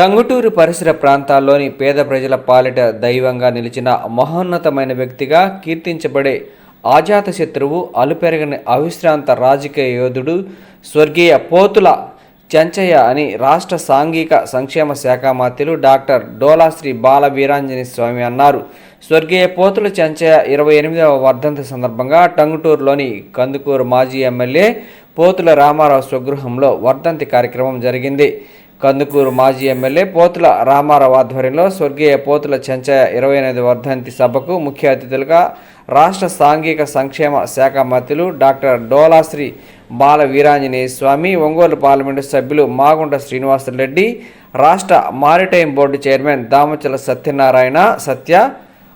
టంగుటూరు పరిసర ప్రాంతాల్లోని పేద ప్రజల పాలిట దైవంగా నిలిచిన మహోన్నతమైన వ్యక్తిగా కీర్తించబడే ఆజాత శత్రువు అలుపెరగని అవిశ్రాంత రాజకీయ యోధుడు స్వర్గీయ పోతుల చెంచయ్య అని రాష్ట్ర సాంఘిక సంక్షేమ శాఖ మంత్రులు డాక్టర్ డోలాశ్రీ బాల వీరాంజని స్వామి అన్నారు. స్వర్గీయ పోతుల చెంచయ్య ఇరవై ఎనిమిదవ వర్ధంతి సందర్భంగా టంగుటూరులోని కందుకూరు మాజీ ఎమ్మెల్యే పోతుల రామారావు స్వగృహంలో వర్ధంతి కార్యక్రమం జరిగింది. కందుకూరు మాజీ ఎమ్మెల్యే పోతుల రామారావు ఆధ్వర్యంలో స్వర్గీయ పోతుల చెంచయ్య ఇరవై ఎనిమిది వర్ధంతి సభకు ముఖ్య అతిథులుగా రాష్ట్ర సాంఘిక సంక్షేమ శాఖ మంత్రులు డాక్టర్ డోలాశ్రీ బాల వీరాంజనేయ స్వామి ఒంగోలు పార్లమెంటు సభ్యులు మాగుంట శ్రీనివాసరెడ్డి రాష్ట్ర maritime board chairman Damacharla Satyanarayana Satya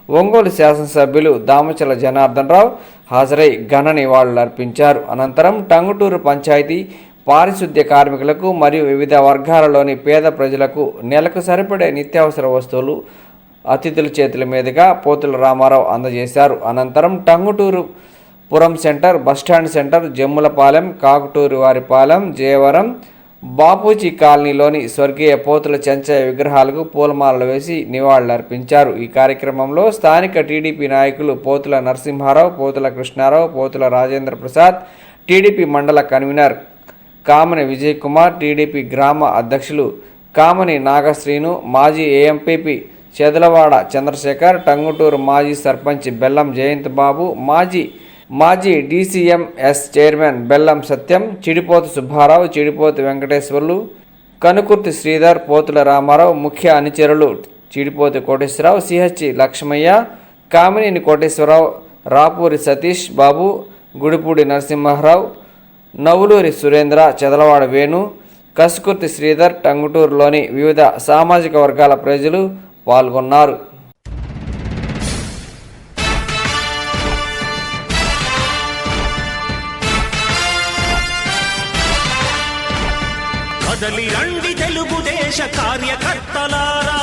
Ongole శాసనసభ్యులు దామచల జనార్దన్ రావు హాజరై ఘన నివాళులు అర్పించారు అనంతరం టంగుటూరు పంచాయతీ పారిశుద్ధ్య కార్మికులకు మరియు వివిధ వర్గాలలోని పేద ప్రజలకు నెలకు సరిపడే నిత్యావసర వస్తువులు అతిథుల చేతుల మీదుగా పోతుల రామారావు అందజేశారు. అనంతరం Tanguturu Puram centre bus stand centre Jammulapalem Kakuturu Varipalem Jayavaram Bapuji కాలనీలోని స్వర్గీయ పోతుల చెంచయ్య విగ్రహాలకు పూలమాలలు వేసి నివాళులర్పించారు. ఈ కార్యక్రమంలో స్థానిక టీడీపీ నాయకులు Pothula Narasimha Rao Pothula Krishna Rao Pothula Rajendra Prasad TDP mandal convener Kamani Vijay Kumar TDP గ్రామ అధ్యక్షులు కామని నాగశ్రీను మాజీ ఏఎంపీపీ చెదలవాడ చంద్రశేఖర్ టంగుటూరు మాజీ సర్పంచ్ బెల్లం జయంత్ బాబు మాజీ మాజీ డీసీఎంఎస్ చైర్మన్ బెల్లం సత్యం చిడిపోతు సుబ్బారావు చిడిపోతు వెంకటేశ్వర్లు కనుకుర్తి శ్రీధర్ పోతుల రామారావు ముఖ్య అనుచరులు చిడిపోతు కోటేశ్వరరావు సిహెచ్ లక్ష్మయ్య కామినేని కోటేశ్వరరావు రాపూరి సతీష్ బాబు గుడిపూడి నరసింహారావు నవులూరి సురేంద్ర చెదలవాడ వేణు కసుకుర్తి శ్రీధర్ టంగుటూరులోని వివిధ సామాజిక వర్గాల ప్రజలు పాల్గొన్నారు. కదలి రండి తెలుగుదేశ కార్యకర్తలారా.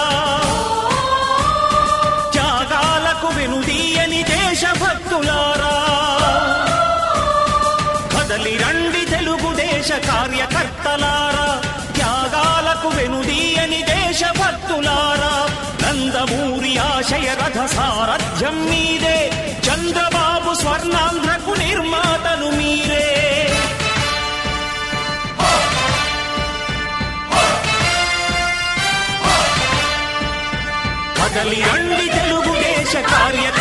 భక్తులారా నందమూరి ఆశయ రథ సారథ్యం మీదే చంద్రబాబు స్వర్ణాంధ్రకు నిర్మాతలు మీరే. కదలి అండి తెలుగుదేశ కార్యకర్తలారా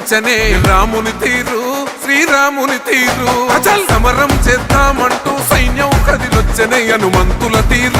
పూరించనే రాముని తీరు శ్రీరాముని తీరు. అచల్ సమరం చేద్దామంటూ సైన్యం కదిలొచ్చనే హనుమంతుల తీరు.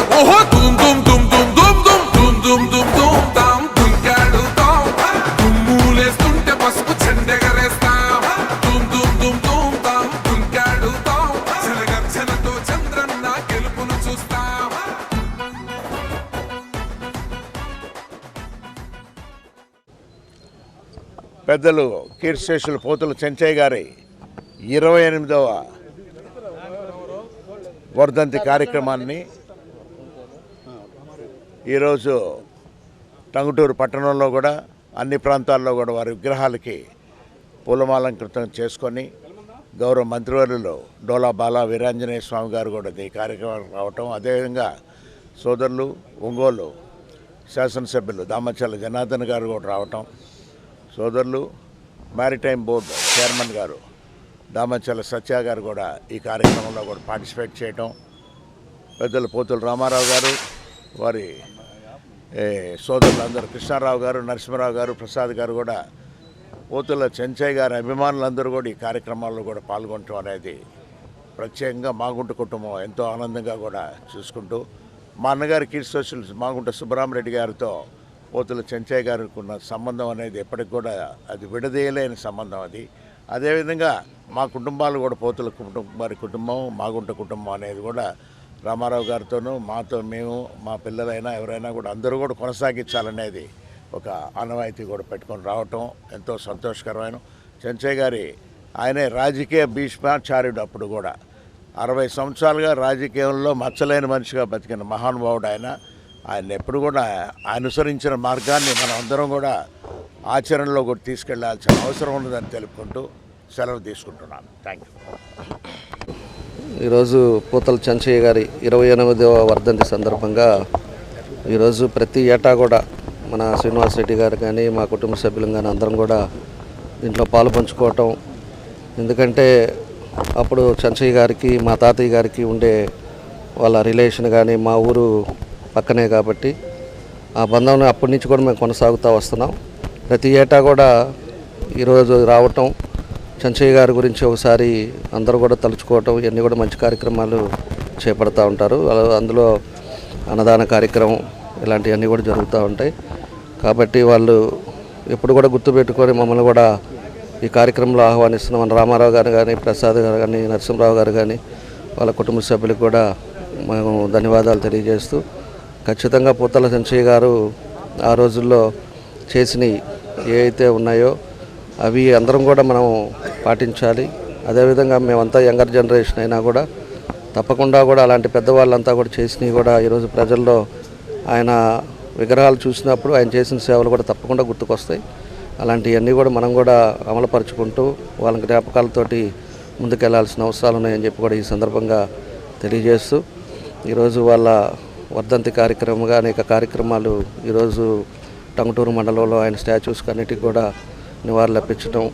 పెద్దలు కీర్తిశేషులు పోతులు చెంచయ్య గారి ఇరవై ఎనిమిదవ వర్ధంతి కార్యక్రమాన్ని ఈరోజు టంగుటూరు పట్టణంలో కూడా అన్ని ప్రాంతాల్లో కూడా వారి విగ్రహాలకి పూలమాలంకృతం చేసుకొని గౌరవ మంత్రివర్యులు డోలా బాలా వీరాంజనేయ స్వామి గారు కూడా ఈ కార్యక్రమం రావటం అదేవిధంగా సోదరులు ఒంగోలు శాసనసభ్యులు దామచల్ల జనార్దన్ గారు కూడా రావటం సోదరులు మ్యారిటైమ్ బోర్డు చైర్మన్ గారు దామచల సత్య గారు కూడా ఈ కార్యక్రమంలో కూడా పార్టిసిపేట్ చేయటం పెద్దలు పోతుల రామారావు గారు వారి సోదరులందరూ కృష్ణారావు గారు నరసింహరావు గారు ప్రసాద్ గారు కూడా పోతుల చెంచయ్య గారి అభిమానులందరూ కూడా ఈ కార్యక్రమాల్లో కూడా పాల్గొనటం అనేది ప్రత్యేకంగా మాగుంట కుటుంబం ఎంతో ఆనందంగా కూడా చూసుకుంటూ మా అన్నగారి కీర్తిశోషులు మాగుంట సుబ్బరామరెడ్డి గారితో పోతుల చెంచయ్య గారికి ఉన్న సంబంధం అనేది ఎప్పటికి కూడా అది విడదీయలేని సంబంధం అది. అదేవిధంగా మా కుటుంబాలు కూడా పోతుల కుటుంబం వారి కుటుంబం మాగుంట కుటుంబం అనేది కూడా రామారావు గారితోనూ మాతో మేము మా పిల్లలైనా ఎవరైనా కూడా అందరూ కూడా కొనసాగించాలనేది ఒక ఆనవాయితీ కూడా పెట్టుకొని రావటం ఎంతో సంతోషకరమైన చెంచయ్య గారి ఆయనే రాజకీయ భీష్మాచార్యుడు అప్పుడు కూడా. అరవై సంవత్సరాలుగా రాజకీయంలో మచ్చలేని మనిషిగా బతికిన మహానుభావుడు ఆయన. ఆయన ఎప్పుడు కూడా అనుసరించిన మార్గాన్ని మనం అందరం కూడా ఆచరణలో కూడా తీసుకెళ్ళాల్సిన అవసరం ఉన్నదని తెలుపుకుంటూ సెలవు తీసుకుంటున్నాను. థ్యాంక్ యూ ఈరోజు పూతల చంచయ్య గారి ఇరవై ఎనిమిదవ వర్ధంతి సందర్భంగా ఈరోజు ప్రతి ఏటా కూడా మన శ్రీనివాస్ రెడ్డి గారు కానీ మా కుటుంబ సభ్యులు కానీ అందరం కూడా దీంట్లో పాలు పంచుకోవటం. ఎందుకంటే అప్పుడు చంచయ్య గారికి మా తాతయ్య గారికి ఉండే వాళ్ళ రిలేషన్ కానీ మా ఊరు పక్కనే కాబట్టి ఆ బంధం అప్పటి నుంచి కూడా మేము కొనసాగుతూ వస్తున్నాం. ప్రతి ఏటా కూడా ఈరోజు రావటం చంచయ్య గారి గురించి ఒకసారి అందరూ కూడా తలుచుకోవటం ఇవన్నీ కూడా మంచి కార్యక్రమాలు చేపడతా ఉంటారు. అందులో అన్నదాన కార్యక్రమం ఇలాంటివన్నీ కూడా జరుగుతూ ఉంటాయి. కాబట్టి వాళ్ళు ఎప్పుడు కూడా గుర్తుపెట్టుకొని మమ్మల్ని కూడా ఈ కార్యక్రమంలో ఆహ్వానిస్తున్నాం. మన రామారావు గారు కానీ ప్రసాద్ గారు కానీ నరసింహరావు గారు కానీ వాళ్ళ కుటుంబ సభ్యులకు కూడా మేము ధన్యవాదాలు తెలియజేస్తూ ఖచ్చితంగా పూతల సంచయ్య గారు ఆ రోజుల్లో చేసినవి ఏవైతే ఉన్నాయో అవి అందరం కూడా మనం పాటించాలి. అదేవిధంగా మేమంతా యంగర్ జనరేషన్ అయినా కూడా తప్పకుండా కూడా అలాంటి పెద్దవాళ్ళంతా కూడా చేసినవి కూడా ఈరోజు ప్రజల్లో ఆయన విగ్రహాలు చూసినప్పుడు ఆయన చేసిన సేవలు కూడా తప్పకుండా గుర్తుకొస్తాయి. అలాంటివన్నీ కూడా మనం కూడా అమలుపరుచుకుంటూ వాళ్ళ జ్ఞాపకాలతోటి ముందుకెళ్ళాల్సిన అవసరాలు ఉన్నాయని చెప్పి కూడా ఈ సందర్భంగా తెలియజేస్తూ ఈరోజు వాళ్ళ వర్ధంతి కార్యక్రమంగా అనేక కార్యక్రమాలు ఈరోజు టంగుటూరు మండలంలో ఆయన స్టాచ్యూస్ అన్నిటికీ కూడా నివాళులర్పించడం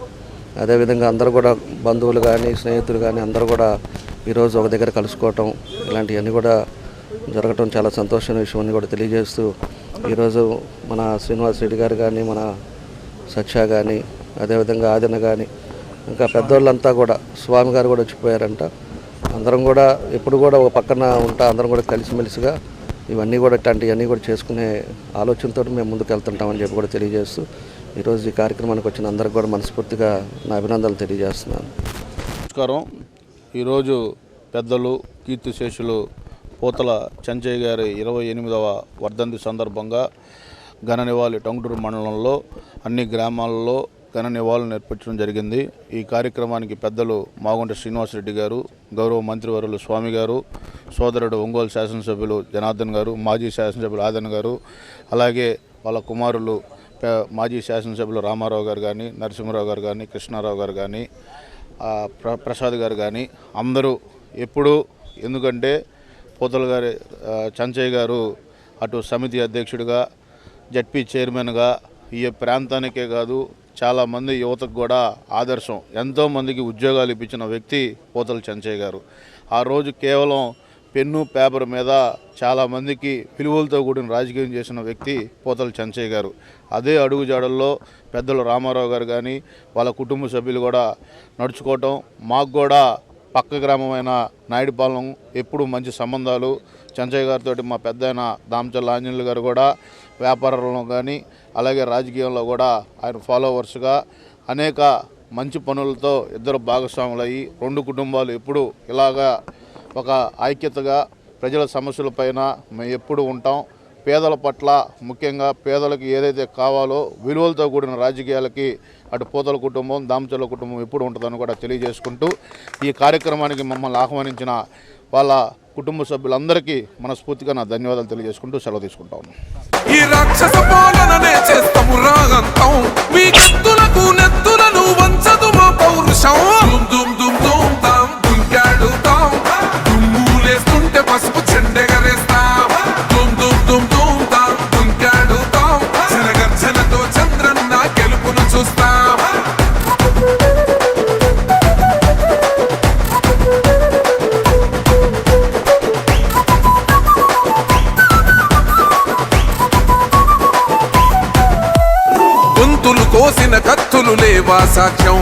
అదేవిధంగా అందరూ కూడా బంధువులు కానీ స్నేహితులు కానీ అందరూ కూడా ఈరోజు ఒక దగ్గర కలుసుకోవటం ఇలాంటివన్నీ కూడా జరగటం చాలా సంతోషమైన విషయం అని కూడా తెలియజేస్తూ ఈరోజు మన శ్రీనివాస్ రెడ్డి గారు కానీ మన సత్య కానీ అదేవిధంగా ఆదిన కానీ ఇంకా పెద్దోళ్ళంతా కూడా స్వామి గారు కూడా వచ్చిపోయారంట. అందరం కూడా ఎప్పుడు కూడా ఒక పక్కన ఉంటా అందరం కూడా కలిసిమెలిసిగా ఇవన్నీ కూడా ఇట్లాంటివన్నీ కూడా చేసుకునే ఆలోచనతో మేము ముందుకు వెళ్తుంటామని చెప్పి కూడా తెలియజేస్తూ ఈరోజు ఈ కార్యక్రమానికి వచ్చిన అందరికి కూడా మనస్ఫూర్తిగా నా అభినందనలు తెలియజేస్తున్నాను. నమస్కారం. ఈరోజు పెద్దలు కీర్తిశేషులు పూతల చంచయ్య గారి ఇరవై ఎనిమిదవ వర్ధంతి సందర్భంగా ఘన నివాళి టంగుటూరు మండలంలో అన్ని గ్రామాలలో ఘన నివాళులు నేర్పించడం జరిగింది. ఈ కార్యక్రమానికి పెద్దలు మాగుంట శ్రీనివాసరెడ్డి గారు గౌరవ మంత్రివర్యులు స్వామి గారు సోదరుడు ఒంగోలు శాసనసభ్యులు జనార్దన్ గారు మాజీ శాసనసభ్యులు ఆదన్ గారు అలాగే వాళ్ళ కుమారులు మాజీ శాసనసభ్యులు రామారావు గారు కానీ నరసింహరావు గారు కానీ కృష్ణారావు గారు కానీ ప్ర ప్రసాద్ గారు కానీ అందరూ ఎప్పుడూ ఎందుకంటే పోతల గారి చంచయ్య గారు అటు సమితి అధ్యక్షుడిగా జడ్పీ చైర్మన్గా ఈ ప్రాంతానికే కాదు చాలామంది యువతకు కూడా ఆదర్శం. ఎంతోమందికి ఉద్యోగాలు ఇప్పించిన వ్యక్తి పోతల చెంచయ్య గారు. ఆ రోజు కేవలం పెన్ను పేపర్ మీద చాలామందికి విలువలతో కూడిన రాజకీయం చేసిన వ్యక్తి పోతల చెంచయ్య గారు. అదే అడుగుజాడల్లో పెద్దలు రామారావు గారు కానీ వాళ్ళ కుటుంబ సభ్యులు కూడా నడుచుకోవటం మాకు కూడా పక్క గ్రామమైన నాయుడుపాలెం ఎప్పుడు మంచి సంబంధాలు. చెంచయ్య గారితో మా పెద్ద ఆయన దామచల్ల ఆంజనేయులు గారు కూడా వ్యాపారంలో కానీ అలాగే రాజకీయంలో కూడా ఆయన ఫాలోవర్స్గా అనేక మంచి పనులతో ఇద్దరు భాగస్వాములయ్యి రెండు కుటుంబాలు ఎప్పుడు ఇలాగా ఒక ఐక్యతగా ప్రజల సమస్యలపైన మేము ఎప్పుడు ఉంటాం. పేదల పట్ల ముఖ్యంగా పేదలకు ఏదైతే కావాలో విలువలతో కూడిన రాజకీయాలకి అటు పోతల కుటుంబం దామచల్ల కుటుంబం ఎప్పుడు ఉంటుందని కూడా తెలియజేసుకుంటూ ఈ కార్యక్రమానికి మమ్మల్ని ఆహ్వానించిన వాళ్ళ కుటుంబ సభ్యులందరికీ మనస్ఫూర్తిగా నా ధన్యవాదాలు తెలియజేసుకుంటూ సెలవు తీసుకుంటా ఈ రాక్షస పాలననే చేస్తాము రాగంతం. మీ కత్తులకు నెత్తులను వంచదు మా పౌరుషం. దుమ్ దుమ్ దుమ్ దుమ్ తాం దుంకాడు తాం దుమ్ములేస్తుంటే పసుపు చెండెగరేస్తాం. కోసిన కత్తులు లేవా సాక్ష్యం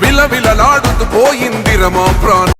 విలవిలలాడుతూ పోయిందిరమా ప్రాణం.